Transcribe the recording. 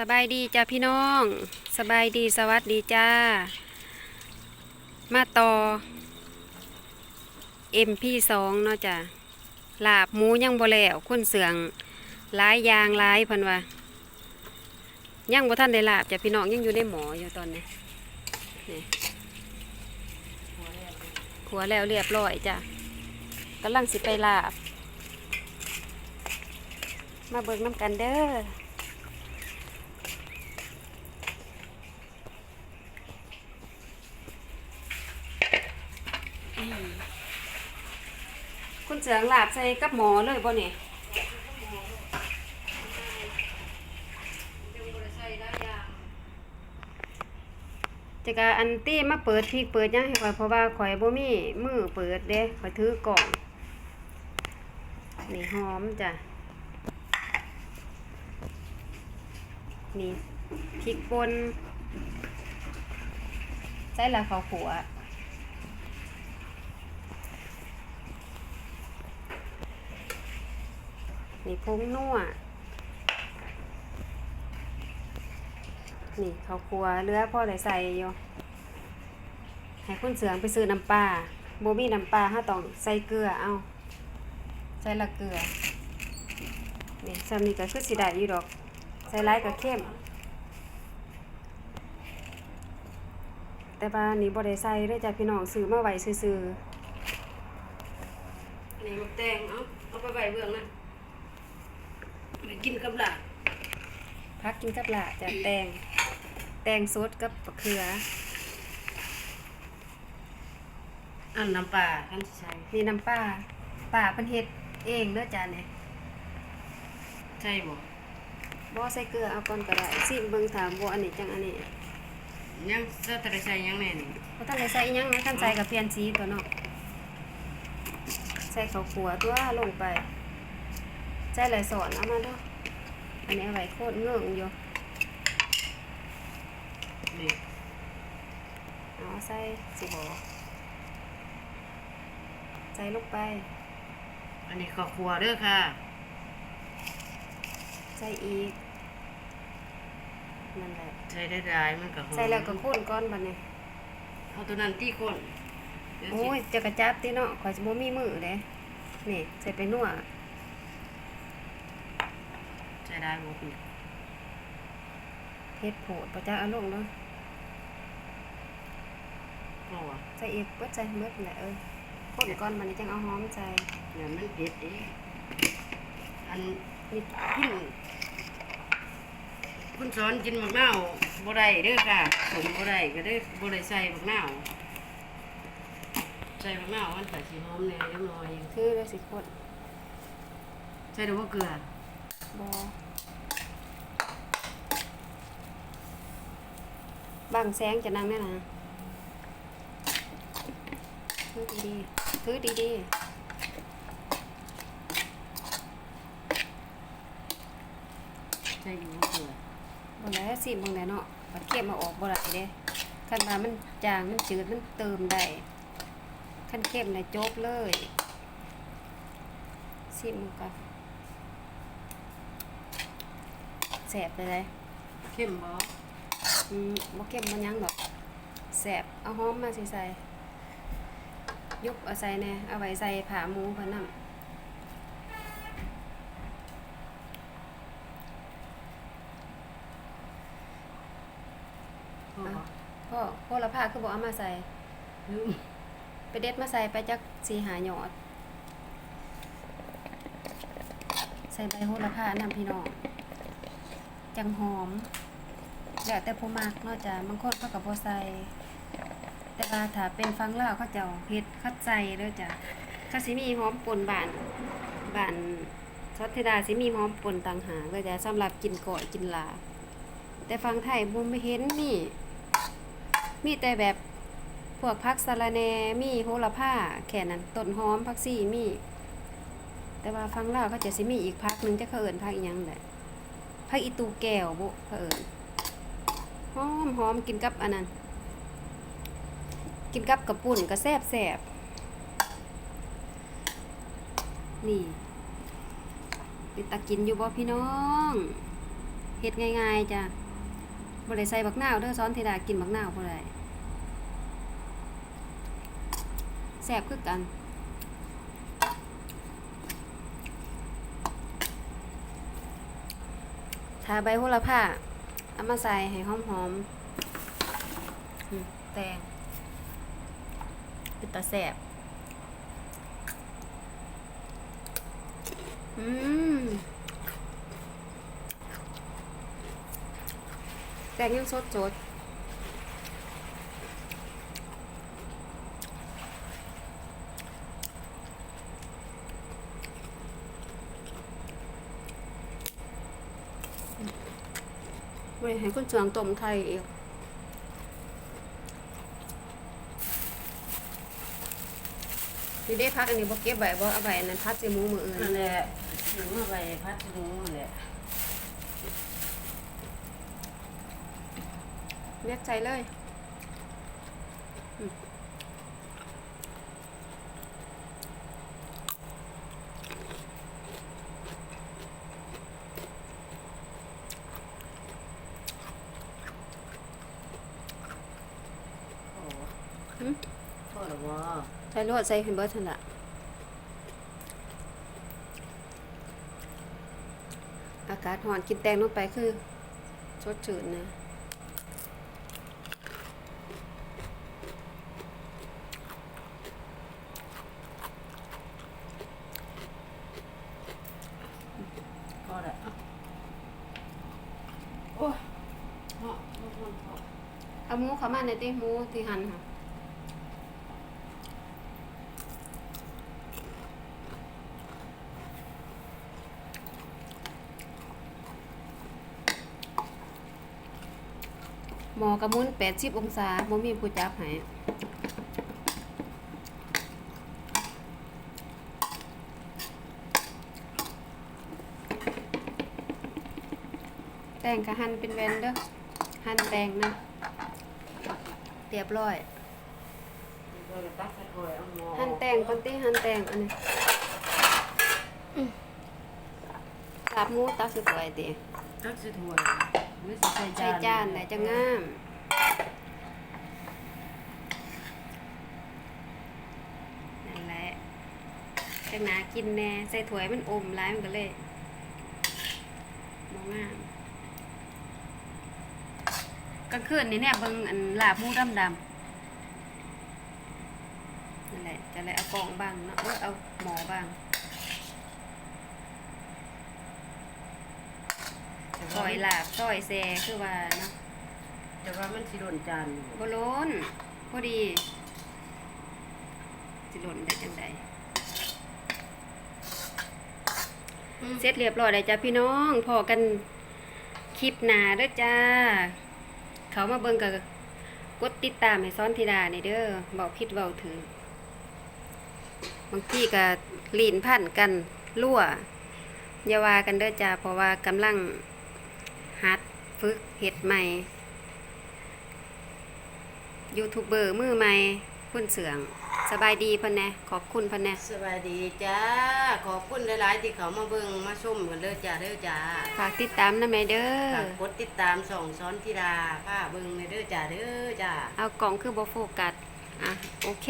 สบายดีจ้าพี่น้อง สบายดีสวัสดีจ้า มาต่อ MP2 เนาะจ้ะลาบหมูยังบ่แล้วคุณเสืองหลายยางหลายพันว่ายังบ่ทันได้ลาบจ้ะพี่น้องยังอยู่ในหมออยู่ตอนนี้นี่ขัวแล้วเรียบร้อยจ้ะกำลังสิไปลาบ มาเบิกน้ำกันเด้อ คุณเสืองลาบใส่กับหมอเลยบ่เนี่ยจะกะอันตี้มาเปิดพริกเปิดยังให้ข่อยเพราะว่าข่อยบ่มีมือเปิดเด้ข่อยถือกล่องนี่หอมจ้ะนี่พริกป่นใส่ละข้าวขัว นี่พุงนัวนี่ข้าวครัวเลือพ่อได้ใส่อยู่ให้คุณเสืองไปซื้อน้ำปลาโบมีน้ำปลาถ้าต้องใส่เกลือเอาใส่ละเกลือนี่ซามีก็คือสิได้อยู่ดอก ใส่ร้ายก็เข้ม แต่ว่านี่บ่ได้ใส่เด้จ้ะพี่น้องซื้อมาไว้ซื่อๆอันนี้มักแตงเอาเอาไปไว้เบื้องนั้ นไปกินกับหลานพักกินกับละจะแตง แตงสดกับมะเขือ อันน้ำปลาท่านสิใช้มีน้ำปลาป่าเพิ่นเฮ็ดเองเด้อจ้าเนี่ยใช่บ่บ่ใส่เกลือเอาก่อนก็ได้ซิมเบิ่งถามบ่อันนี้จังอันนี้ยังจะตระใส่ยังแน่นี่บ่ทันได้ใส่อิหยังนะท่านใส่กับเปลี่ยนสีตัวเนาะใส่ข้าวคั่วตัวลงไป ใส่หลายสอนเอามาเด้ออันนี้เอาไว้โคตรเงื่องอยู่นี่เอาใส่สิบ่ใส่ลงไป อันนี้ข้าวครัวเด้อค่ะใส่อีกนั่นแหละใส่ได้หลายมันก็หอมใส่แล้วก็ข้นก้อนบัดนี้เอาตัวนั้นตีก้นเดี๋ยวสิ โอ้ยจะกระจับติเนาะข่อยสิบ่มีมือเด้นี่ใส่ไปนัว ใส่ได้บ่พี่เฮ็ดโผดบ่จักเอาลงเนาะเพราะว่าใส่อีกเบิดใส่เบิดนั่นแหละเอ้ยข้นก้อนบัดนี้จังเอาหอมใส่เดี๋ยวมันเผ็ดเด้อันนี่กินคุณสอนกินบักนาวบ่ได้เด้อค่ะผมบ่ได้ก็ได้บ่ได้ใส่บักนาวใส่บักนาวมันก็สิหอมแหน่จังหน่อยคือเลยสิข้นใส่ดอกบ่เกลือบ่ บางแสงจะนั่งได้นะถือดีๆถือดีใส่อยู่บ่เกลือๆบ่แล้วสิบ่แล้วเนาะบัดเก็บมาออกบ่ได้เด้คันว่ามันจางมันจืดมันเติมได้คันเข้มน่ะโจกเลยสิมันก็แสบไปเลย เข้มบ่ อืมบ่เข้มบ่หยังดอกแสบเอาหอมมาสิใส่ยุบเอาใส่แหน่เอาไว้ใส่ผ้าหมูเพิ่นนำพอบ่พ่อพ่อละผ้าคือบ่เอามาใส่ลืมไปเด็ดมาใส่ไปจัก4 5หยอด ใส่ใบโหระพานำพี่น้อง จังหอม แล้วแต่ผู้มักนาะจ้ะบางคนเขาก็บ่ใส่แต่ว่าถ้าเป็นฟังเล่าเขาเจ้าเฮ็ดคัดใส่เด้อจ้ะเขาสิมีหอมป่นบานบานซอสเทดาสิมีหอมป่นต่างหากเลยจ้ะสำหรับกินก่อยกินลา แต่ฟังไทยบ่ไม่เห็นมี มีแต่แบบพวกผักสะระแหนมีโหระพาแค่นั้นต้นหอมผักชีมี แต่ว่าฟังเล่าเขาจะสิมีอีกพักหนึ่งจะเขาเอินพักอีหยังแหละพักอีตูแก้วบ่เขาเอิน หอมหอมกินกับอันนั้น กินกับกระปุ่นก็แซบแซบนี่เป็นตากินอยู่บ่พี่น้องเฮ็ดฮ็ดง่ายๆจ้ะบ่ได้ใส่บักนาวเด้อซ้อนธิดากินบักนาวบ่ได้แซ่บคือกันทาใบโหระพา เอามาใส่ให้หอมหอมแตงเป็นตาแสบอืมแตงยังสดสด ว้ยให้คุณเชืองต้มไทยอีกนี่ได้พักอันนี้บ่เก็บไว้บ่เอาไว้อันนั้นพัดใส่หมูมืออื่นนั่นแหละถึงมาไปพัดหมูนั่นแหละเรียกใจเลยอืม โอ้ หึ พ่อหรอวะ ใส่รวดใส่ให้เบิดทันละอากาศร้อนกินแตงลงไปคือสดชื่นนะพ่อแหละโอ้ยพ่อพ่อพ่อพ่อเอาหมูเข้ามาในอยติหมูที่หั่นค่ะ หมอกระมุน80องศาบ่มีผู้จับให้แตงก็หั่นเป็นแว่นเด้อหั่นแตงนะเรียบร้อยเราจะตักใส่ถ้วยเอาหม้อหั่นแตงก่อนติหั่นแตงอันนี้อืมลาบหมูตักสิสวยติตักใส่ถ้วย หรือสิใส่ใส่จานจานได้จะงามนั่นแหละจังหนากินแน่ใส่ถ้วยมันอมหลายมันก็เลยบ่งามกลางคืนนี่เนี่ยเบิ่งอันลาบหมูดำๆนั่นแหละจะเลยเอากล่องบ้างเนาะเอ้ยเอาหมอบ้าง แต่ ซว่าอยลาบซอยแซคือว่าเนาะแต่ว่ามันสิโดนจานอยู่บล้นพอดีสิหล่นได้จังใดเสร็จเรียบร้อยแล้วจ้ะพี่น้องพอกันคลิปหนาเด้อจ้า เขามาเบิ่งกับกดติดตามให้ซ้อนธิดานี่เด้อบอกผิดเว้าถือบางทีก็ลีนพันกันรั่วอย่าว่ากันเด้อจ้าเพราะว่ากำลังหัด ฝึกเฮ็ดใหม่ยูทูบเบอร์มือใหม่คุณเสือง สบายดีเพันแน่ขอบคุณเพันแน่สวัสดีจ้า ขอบคุณหลายๆที่เขามาเบิ่งมาชมกันเด้อจ้าเด้อจ้าฝากติดตามนะแม่เด้ฝาอกกดติดตามส่องซ้อนธิดาผ้าเบิ่งในเด้อจ้าเด้อจ้าเอากล่องคือบ่โฟกัสอะโอเค